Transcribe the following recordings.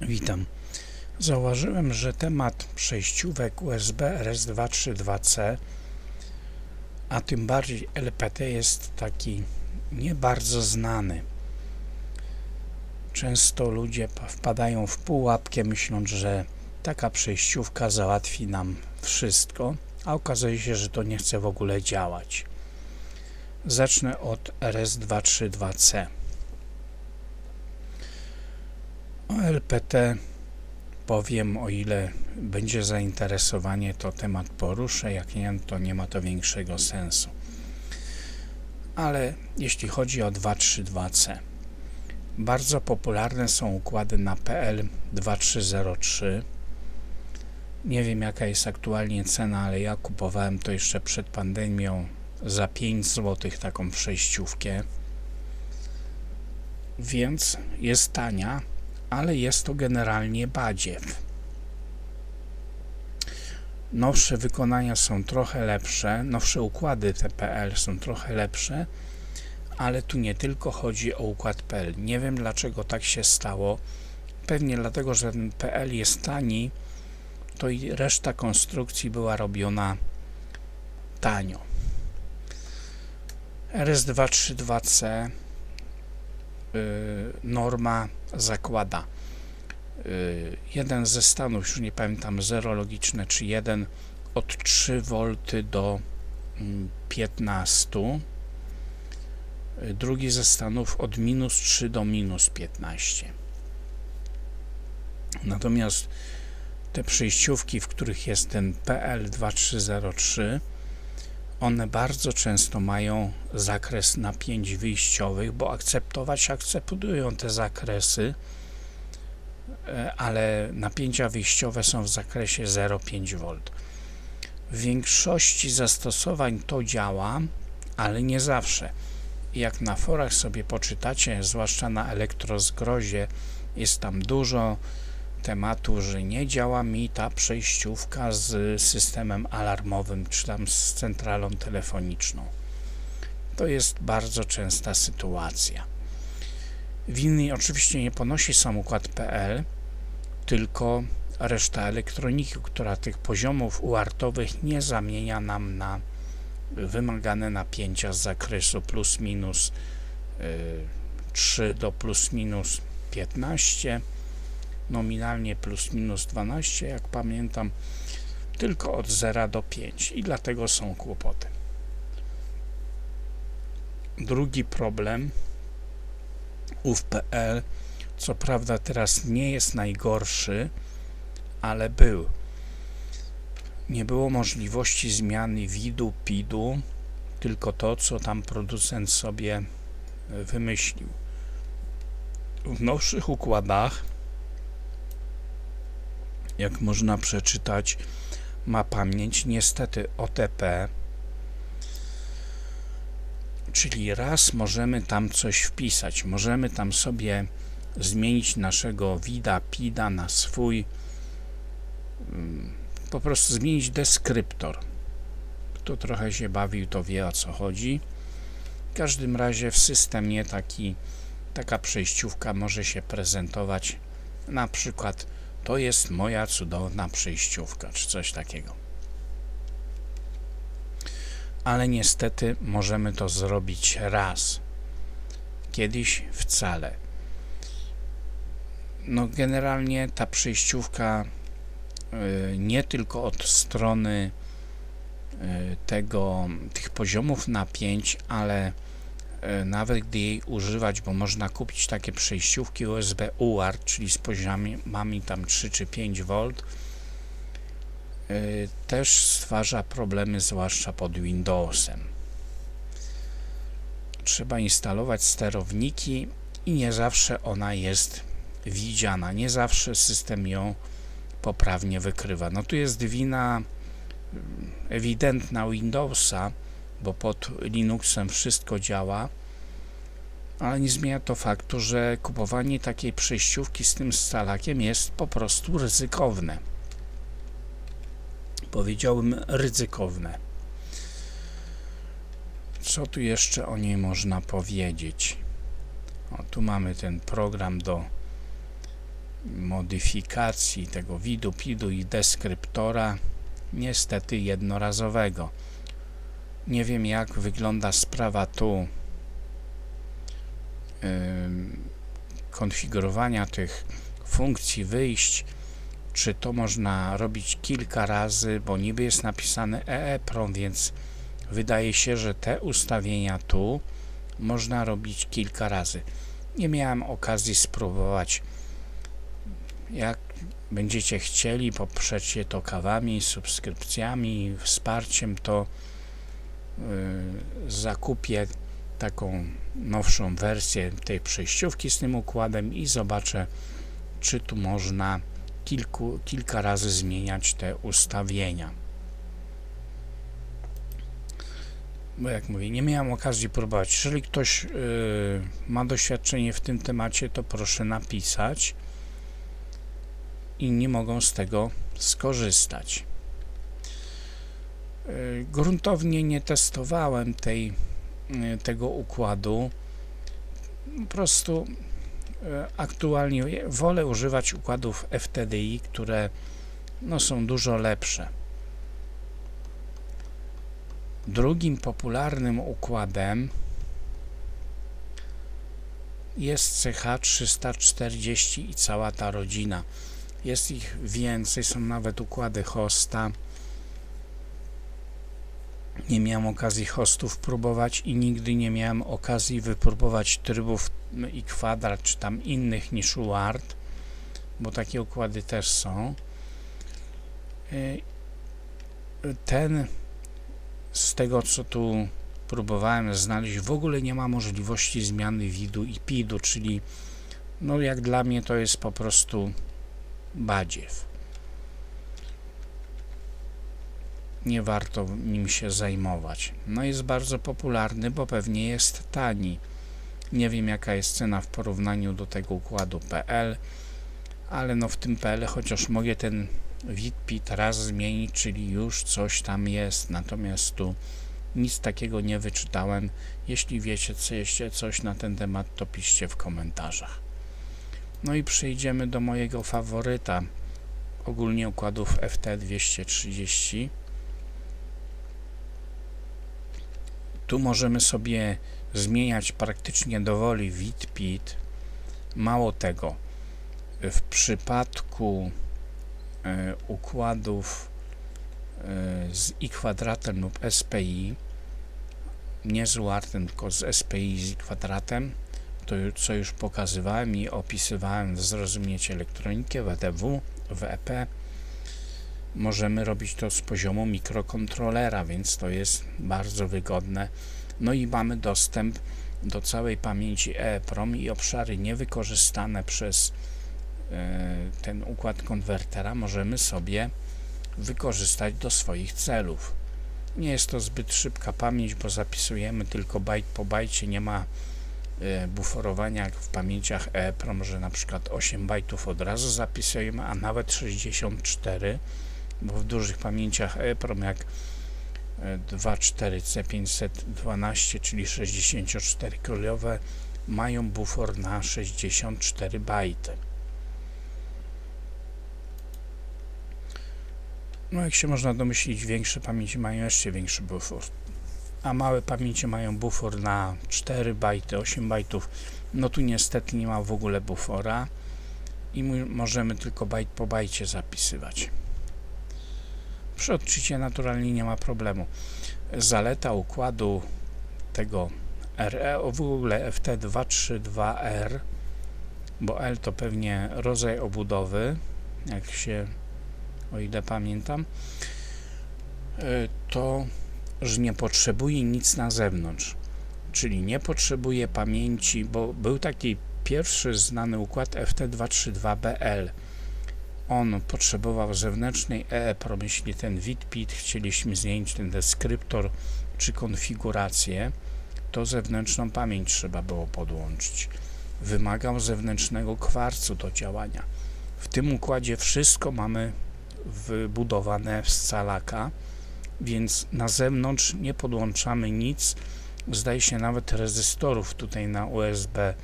Witam. Zauważyłem, że temat przejściówek USB RS232C, a tym bardziej LPT jest taki nie bardzo znany. Często ludzie pa- wpadają w pułapkę, myśląc, że taka przejściówka załatwi nam wszystko, a okazuje się, że to nie chce w ogóle działać. Zacznę od RS232C. O LPT powiem, o ile będzie zainteresowanie, to temat poruszę, jak nie, to nie ma to większego sensu. Ale jeśli chodzi o 232C, bardzo popularne są układy na PL 2303. Nie wiem jaka jest aktualnie cena, ale ja kupowałem to jeszcze przed pandemią za 5 zł taką przejściówkę. Więc jest tania, ale jest to generalnie badziew. Nowsze wykonania są trochę lepsze, nowsze układy TPL są trochę lepsze, ale tu nie tylko chodzi o układ PL. Nie wiem dlaczego tak się stało. Pewnie dlatego, że ten PL jest tani, to i reszta konstrukcji była robiona tanio. RS232C y, norma zakłada. Y, jeden ze stanów, już nie pamiętam, 0 logiczne czy 1 od 3V do mm, 15 Y, drugi ze stanów od minus 3 do minus 15 natomiast te przejściówki, w których jest ten PL2303 one bardzo często mają zakres napięć wyjściowych, bo akceptować akceptują te zakresy, e, ale napięcia wyjściowe są w zakresie 0,5V. W większości zastosowań to działa, ale nie zawsze. Jak na forach sobie poczytacie, zwłaszcza na elektrozgrozie, jest tam dużo tematu, że nie działa mi ta przejściówka z systemem alarmowym, czy tam z centralą telefoniczną. To jest bardzo częsta sytuacja. Winy oczywiście nie ponosi sam układ PL, tylko reszta elektroniki, która tych poziomów uartowych nie zamienia nam na wymagane napięcia z zakresu plus minus y, 3 do plus minus 15 nominalnie plus minus 12, jak pamiętam, tylko od 0 do 5 i dlatego są kłopoty. Drugi problem UFPL, co prawda teraz nie jest najgorszy, ale był. Nie było możliwości zmiany widu, pidu, tylko to, co tam producent sobie wymyślił. W nowszych układach jak można przeczytać, ma pamięć niestety OTP, czyli raz możemy tam coś wpisać, możemy tam sobie zmienić naszego wida, pida na swój, po prostu zmienić deskryptor. Kto trochę się bawił, to wie o co chodzi. W każdym razie w systemie taki, taka przejściówka może się prezentować na przykład to jest moja cudowna przejściówka, czy coś takiego. Ale niestety możemy to zrobić raz. Kiedyś wcale. No generalnie ta przejściówka y, nie tylko od strony y, tego, tych poziomów napięć, ale nawet gdy jej używać, bo można kupić takie przejściówki USB UART, czyli z poziomami tam 3 czy 5 V, e, też stwarza problemy, zwłaszcza pod Windowsem. Trzeba instalować sterowniki i nie zawsze ona jest widziana, nie zawsze system ją poprawnie wykrywa. No tu jest wina mm, ewidentna Windowsa, bo pod Linuxem wszystko działa, ale nie zmienia to faktu, że kupowanie takiej przejściówki z tym scalakiem jest po prostu ryzykowne. Powiedziałbym ryzykowne. Co tu jeszcze o niej można powiedzieć? O, tu mamy ten program do modyfikacji tego widu, pidu i deskryptora niestety jednorazowego. Nie wiem jak wygląda sprawa tu konfigurowania tych funkcji wyjść, czy to można robić kilka razy, bo niby jest napisane EEPROM, więc wydaje się, że te ustawienia tu można robić kilka razy. Nie miałem okazji spróbować. Jak będziecie chcieli, poprzecie to kawami, subskrypcjami, wsparciem, to zakupię taką nowszą wersję tej przejściówki z tym układem i zobaczę, czy tu można kilku, kilka razy zmieniać te ustawienia. Bo jak mówię, nie miałem okazji próbować. Jeżeli ktoś yy, ma doświadczenie w tym temacie, to proszę napisać. Inni mogą z tego skorzystać. Yy, gruntownie nie testowałem tej, yy, tego układu. Po prostu E, aktualnie wolę używać układów FTDI, które no, są dużo lepsze. Drugim popularnym układem jest CH340 i cała ta rodzina. Jest ich więcej, są nawet układy hosta. Nie miałem okazji hostów próbować i nigdy nie miałem okazji wypróbować trybów i kwadrat, czy tam innych niż UART, bo takie układy też są. Y, ten z tego, co tu próbowałem znaleźć, w ogóle nie ma możliwości zmiany widu i PID-u, czyli no jak dla mnie to jest po prostu badziew. Nie warto nim się zajmować. No jest bardzo popularny, bo pewnie jest tani. Nie wiem jaka jest cena w porównaniu do tego układu PL, ale no w tym PL chociaż mogę ten WIT-PIT raz zmienić, czyli już coś tam jest, natomiast tu nic takiego nie wyczytałem. Jeśli wiecie co jeszcze coś na ten temat, to piszcie w komentarzach. No i przejdziemy do mojego faworyta ogólnie układów FT230. Tu możemy sobie zmieniać praktycznie dowoli wid-pit. Mało tego, w przypadku y, układów y, z i kwadratem lub SPI, nie z UARTem, tylko z SPI z i kwadratem, to co już pokazywałem i opisywałem w Zrozumiecie Elektronikę, WDW, WEP, możemy robić to z poziomu mikrokontrolera, więc to jest bardzo wygodne. No i mamy dostęp do całej pamięci EEPROM i obszary niewykorzystane przez e, ten układ konwertera możemy sobie wykorzystać do swoich celów. Nie jest to zbyt szybka pamięć, bo zapisujemy tylko bajt po bajcie, nie ma e, buforowania jak w pamięciach EEPROM, że na przykład 8 bajtów od razu zapisujemy, a nawet 64, bo w dużych pamięciach EEPROM jak 24C512, czyli 64 królowe, mają bufor na 64 bajty. No jak się można domyślić, większe pamięci mają jeszcze większy bufor. A małe pamięci mają bufor na 4 bajty, 8 bajtów. No tu niestety nie ma w ogóle bufora i możemy tylko bajt po bajcie zapisywać. Przy odczycie naturalnie nie ma problemu. Zaleta układu tego RE, w ogóle FT232R, bo L to pewnie rodzaj obudowy, jak się, o ile pamiętam, e, to, że nie potrzebuje nic na zewnątrz, czyli nie potrzebuje pamięci, bo był taki pierwszy znany układ FT232BL, on potrzebował zewnętrznej EEPROM, jeśli ten WIT-PIT chcieliśmy zmienić ten deskryptor czy konfigurację, to zewnętrzną pamięć trzeba było podłączyć. Wymagał zewnętrznego kwarcu do działania. W tym układzie wszystko mamy wybudowane z calaka, więc na zewnątrz nie podłączamy nic. Zdaje się nawet rezystorów tutaj na USB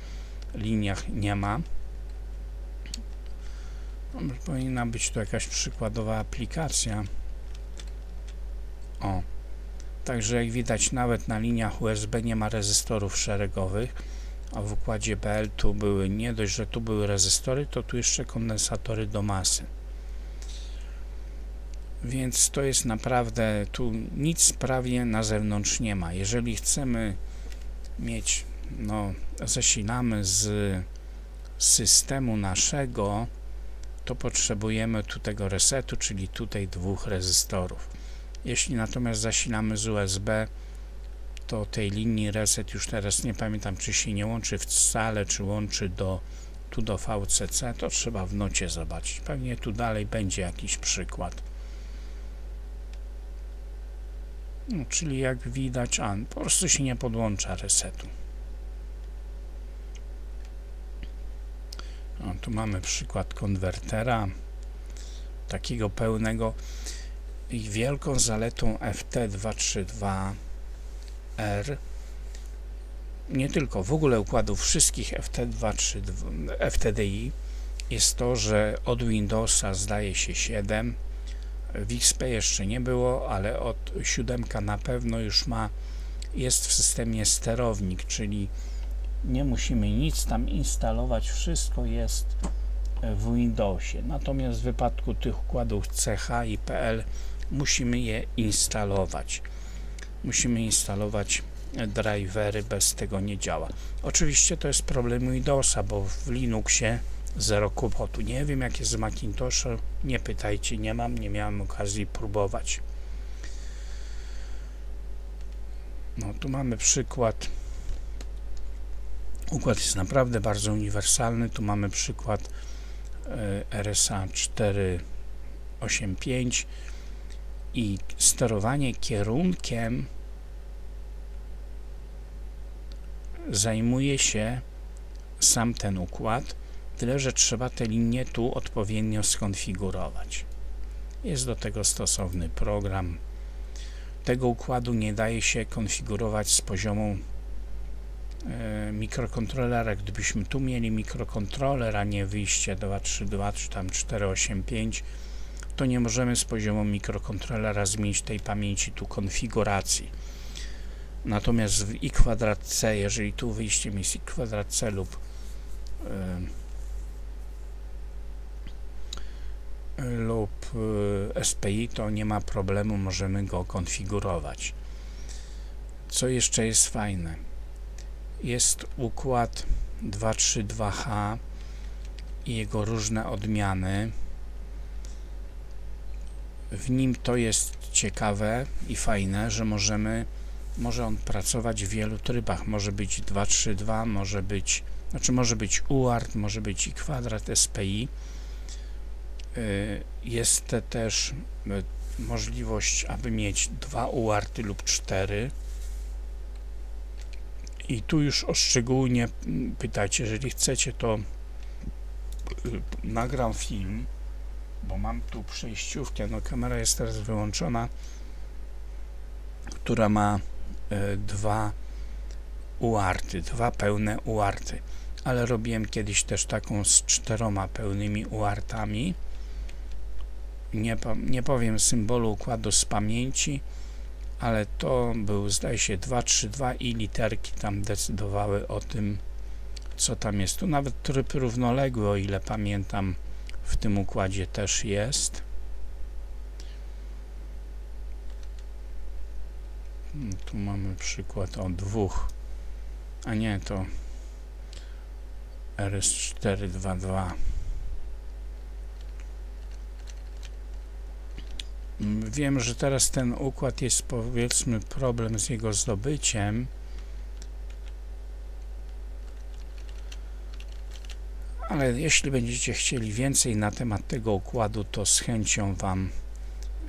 liniach nie ma Powinna być tu jakaś przykładowa aplikacja. O. Także jak widać nawet na liniach USB nie ma rezystorów szeregowych, a w układzie BL tu były, nie dość, że tu były rezystory, to tu jeszcze kondensatory do masy. Więc to jest naprawdę, tu nic prawie na zewnątrz nie ma. Jeżeli chcemy mieć, no, zasilamy z systemu naszego, to potrzebujemy tu tego resetu, czyli tutaj dwóch rezystorów. Jeśli natomiast zasilamy z USB, to tej linii reset już teraz nie pamiętam, czy się nie łączy wcale, czy łączy do tu do VCC, to trzeba w nocie zobaczyć. Pewnie tu dalej będzie jakiś przykład. No, czyli jak widać, a, po prostu się nie podłącza resetu. O, tu mamy przykład konwertera takiego pełnego i wielką zaletą FT232R nie tylko, w ogóle układów wszystkich FT232 FTDI jest to, że od Windowsa zdaje się 7 w XP jeszcze nie było, ale od 7 na pewno już ma jest w systemie sterownik, czyli nie musimy nic tam instalować, wszystko jest w Windowsie. Natomiast w wypadku tych układów CH i PL musimy je instalować. Musimy instalować drivery, bez tego nie działa. Oczywiście to jest problem Windowsa, bo w Linuxie zero kłopotu. Nie wiem jak jest z Macintoshem, nie pytajcie, nie mam, nie miałem okazji próbować. No tu mamy przykład. Układ jest naprawdę bardzo uniwersalny. Tu mamy przykład e, RSA 485 i sterowanie kierunkiem zajmuje się sam ten układ, tyle że trzeba te linie tu odpowiednio skonfigurować. Jest do tego stosowny program. Tego układu nie daje się konfigurować z poziomu mikrokontrolera. Gdybyśmy tu mieli mikrokontroler, a nie wyjście 232 czy tam 485, to nie możemy z poziomu mikrokontrolera zmienić tej pamięci tu konfiguracji. Natomiast w i kwadrat c, jeżeli tu wyjściem jest i kwadrat c lub y, lub y, SPI, to nie ma problemu, możemy go konfigurować. Co jeszcze jest fajne? Jest układ 232H i jego różne odmiany. W nim to jest ciekawe i fajne, że możemy może on pracować w wielu trybach. Może być 232, może być, znaczy może być UART, może być i kwadrat SPI. Y, jest te też y, możliwość, aby mieć dwa UARTy lub cztery. I tu już o szczególnie mm, pytacie, jeżeli chcecie, to y, nagram film, bo mam tu przejściówkę, no kamera jest teraz wyłączona, która ma E, dwa uarty, dwa pełne uarty. Ale robiłem kiedyś też taką z czteroma pełnymi uartami. Nie, nie powiem symbolu układu z pamięci, ale to był zdaje się 232 i literki tam decydowały o tym, co tam jest. Tu nawet tryb równoległy, o ile pamiętam, w tym układzie też jest. No, tu mamy przykład o dwóch, a nie to RS422. Wiem, że teraz ten układ jest powiedzmy problem z jego zdobyciem. Ale jeśli będziecie chcieli więcej na temat tego układu, to z chęcią Wam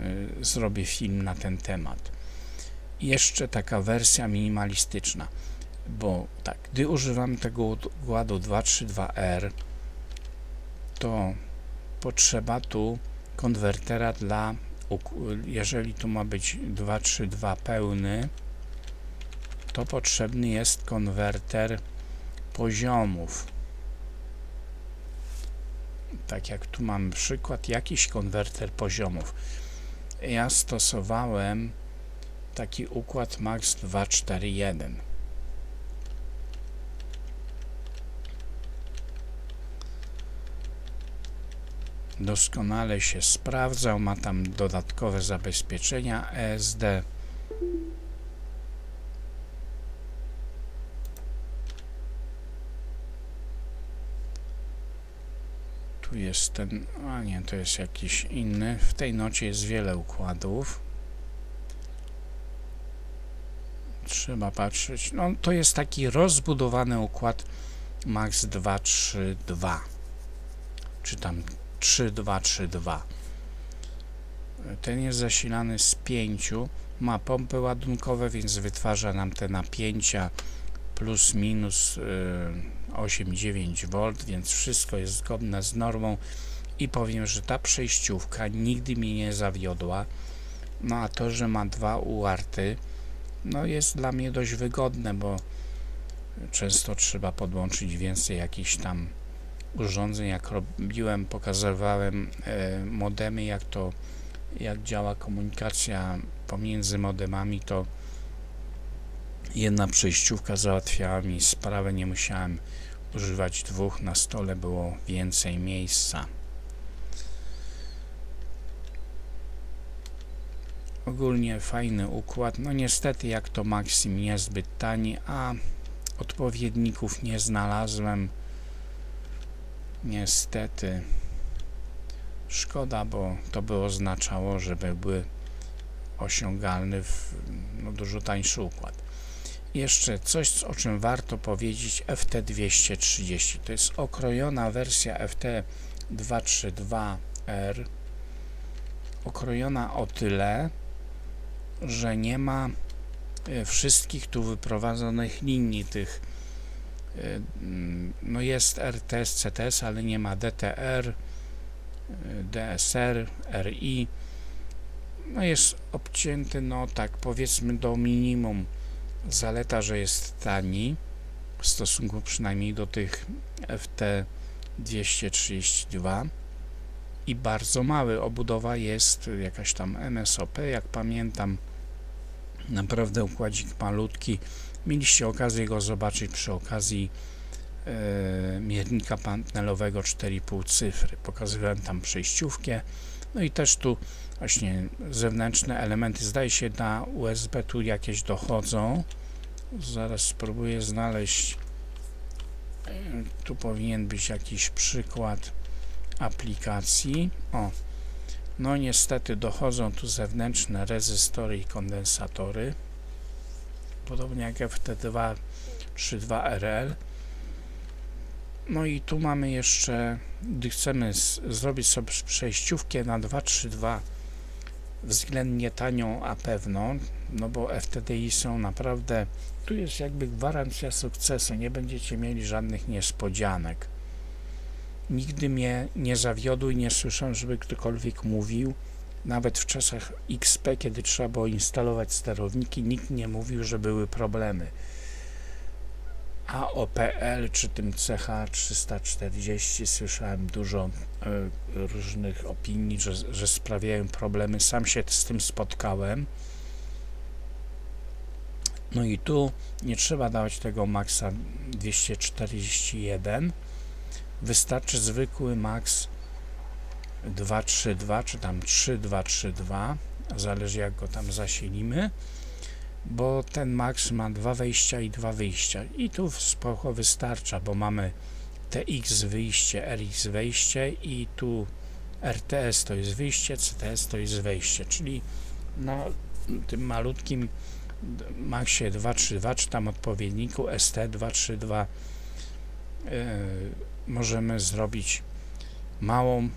y, zrobię film na ten temat jeszcze taka wersja minimalistyczna, bo tak, gdy używamy tego układu 232R, to potrzeba tu konwertera dla, jeżeli tu ma być 232 pełny, to potrzebny jest konwerter poziomów. tak jak tu mam przykład, jakiś konwerter poziomów. Ja stosowałem taki układ MAX 241. Doskonale się sprawdzał, ma tam dodatkowe zabezpieczenia ESD. Tu jest ten, a nie, to jest jakiś inny. W tej nocie jest wiele układów. Trzeba patrzeć. No, to jest taki rozbudowany układ Max 232. Czy tam 3232. Ten jest zasilany z 5. Ma pompy ładunkowe, więc wytwarza nam te napięcia plus minus y, 8-9 V, więc wszystko jest zgodne z normą i powiem, że ta przejściówka nigdy mnie nie zawiodła. No a to, że ma dwa uarty, no jest dla mnie dość wygodne, bo często trzeba podłączyć więcej jakichś tam urządzeń. Jak robiłem, pokazywałem e, modemy, jak to jak działa komunikacja pomiędzy modemami, to jedna przejściówka załatwiała mi sprawę, nie musiałem używać dwóch, na stole było więcej miejsca. Ogólnie fajny układ, no niestety jak to Maxim niezbyt tani, a odpowiedników nie znalazłem. Niestety szkoda, bo to by oznaczało, że byłby osiągalny w no, dużo tańszy układ. Jeszcze coś, o czym warto powiedzieć, FT230. To jest okrojona wersja FT232R. Okrojona o tyle, że nie ma e, wszystkich tu wyprowadzonych linii tych no jest RTS, CTS, ale nie ma DTR, e, DSR, RI no jest obcięty, no tak powiedzmy do minimum zaleta, że jest tani w stosunku przynajmniej do tych FT232 i bardzo mały. Obudowa jest jakaś tam MSOP, jak pamiętam. Naprawdę układzik malutki. Mieliście okazję go zobaczyć przy okazji e, miernika panelowego 4,5 cyfry. Pokazywałem tam przejściówkę. No i też tu właśnie zewnętrzne elementy. Zdaje się na USB tu jakieś dochodzą. Zaraz spróbuję znaleźć. E, Tu powinien być jakiś przykład aplikacji. O, no niestety dochodzą tu zewnętrzne rezystory i kondensatory. Podobnie jak FT232RL. No i tu mamy jeszcze, gdy chcemy zrobić sobie przejściówkę na 232 względnie tanią, a pewno, no bo FTDI są naprawdę, tu jest jakby gwarancja sukcesu, nie będziecie mieli żadnych niespodzianek. Nigdy mnie nie zawiodły, nie słyszałem, żeby ktokolwiek mówił, nawet w czasach XP, kiedy trzeba było instalować sterowniki, nikt nie mówił, że były problemy. A o PL czy tym CH340 słyszałem dużo y, różnych opinii, że, że sprawiają problemy. Sam się z tym spotkałem. No i tu nie trzeba dawać tego maxa 241. Wystarczy zwykły max 232 czy tam 3232, zależy jak go tam zasilimy bo ten max ma dwa wejścia i dwa wyjścia. I tu spoko wystarcza, bo mamy TX wyjście, RX wejście i tu RTS to jest wyjście, CTS to jest wejście, czyli na tym malutkim Maxie 232 czy tam odpowiedniku ST232 yy, możemy zrobić małą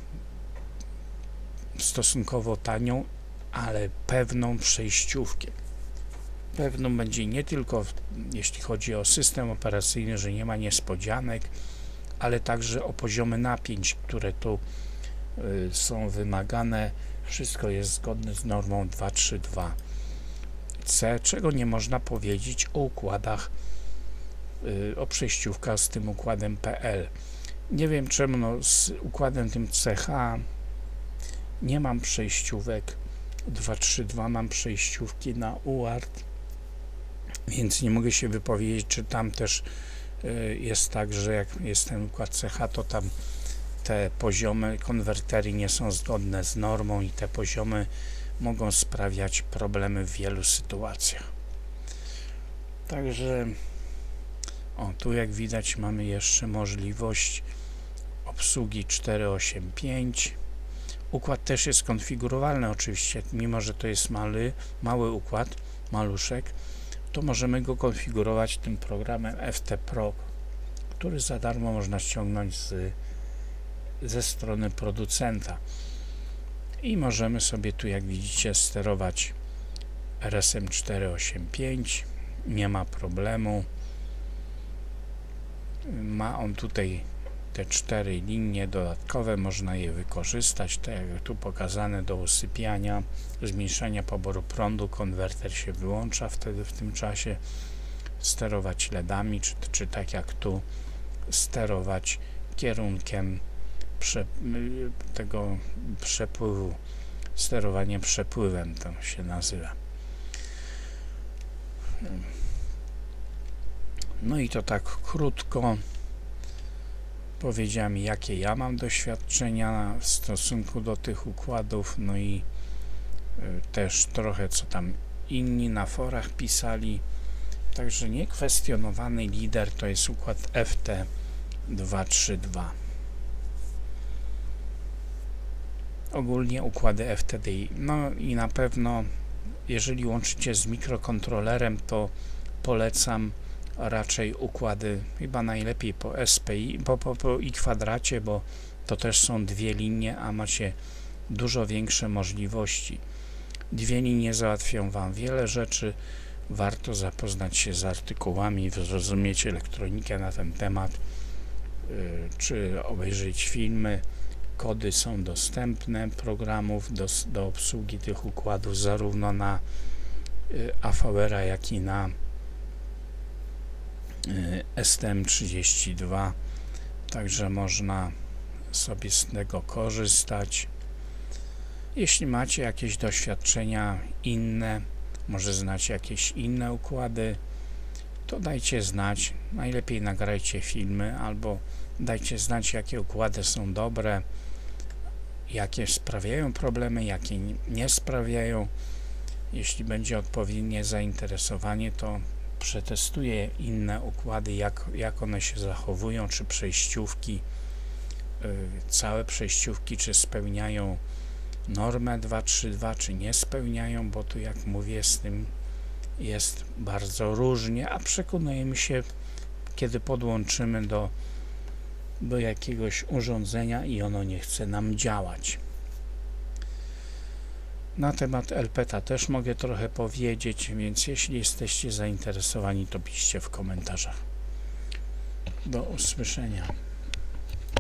stosunkowo tanią, ale pewną przejściówkę pewną będzie nie tylko jeśli chodzi o system operacyjny, że nie ma niespodzianek, ale także o poziomy napięć, które tu y, są wymagane. Wszystko jest zgodne z normą 232C, czego nie można powiedzieć o układach, o przejściówkach z tym układem PL. Nie wiem czemu no, z układem tym CH nie mam przejściówek 232 mam przejściówki na UART więc nie mogę się wypowiedzieć czy tam też y, jest tak, że jak jest ten układ CH to tam te poziomy konwertery nie są zgodne z normą i te poziomy mogą sprawiać problemy w wielu sytuacjach. Także o, tu jak widać mamy jeszcze możliwość obsługi 485. Układ też jest konfigurowalny oczywiście, mimo że to jest mały, mały układ, maluszek, to możemy go konfigurować tym programem FT Pro, który za darmo można ściągnąć z, ze strony producenta. I możemy sobie tu, jak widzicie, sterować RSM 485. Nie ma problemu. Ma on tutaj te cztery linie dodatkowe, można je wykorzystać, tak jak tu pokazane do usypiania, zmniejszenia poboru prądu, konwerter się wyłącza wtedy w tym czasie, sterować LEDami, czy, czy tak jak tu sterować kierunkiem prze, tego przepływu, sterowanie przepływem to się nazywa. No i to tak krótko powiedziałem jakie ja mam doświadczenia w stosunku do tych układów, no i y, też trochę co tam inni na forach pisali. Także niekwestionowany lider to jest układ FT232. Ogólnie układy FTDI. No i na pewno jeżeli łączycie z mikrokontrolerem, to polecam raczej układy chyba najlepiej po SPI, po, po, po i kwadracie, bo to też są dwie linie, a macie dużo większe możliwości. Dwie linie załatwią Wam wiele rzeczy. Warto zapoznać się z artykułami, zrozumieć elektronikę na ten temat, yy, czy obejrzeć filmy. Kody są dostępne programów do, do obsługi tych układów zarówno na AVR-a, jak i na Y, STM32 także można sobie z tego korzystać. Jeśli macie jakieś doświadczenia inne może znacie jakieś inne układy to dajcie znać. Najlepiej nagrajcie filmy albo dajcie znać jakie układy są dobre jakie sprawiają problemy jakie nie sprawiają. Jeśli będzie odpowiednie zainteresowanie to przetestuję inne układy, jak, jak one się zachowują, czy przejściówki, yy, całe przejściówki, czy spełniają normę 232, czy nie spełniają, bo tu jak mówię, z tym jest bardzo różnie, a przekonujemy się, kiedy podłączymy do, do jakiegoś urządzenia i ono nie chce nam działać. Na temat LPTA też mogę trochę powiedzieć, więc jeśli jesteście zainteresowani, to piszcie w komentarzach. Do usłyszenia.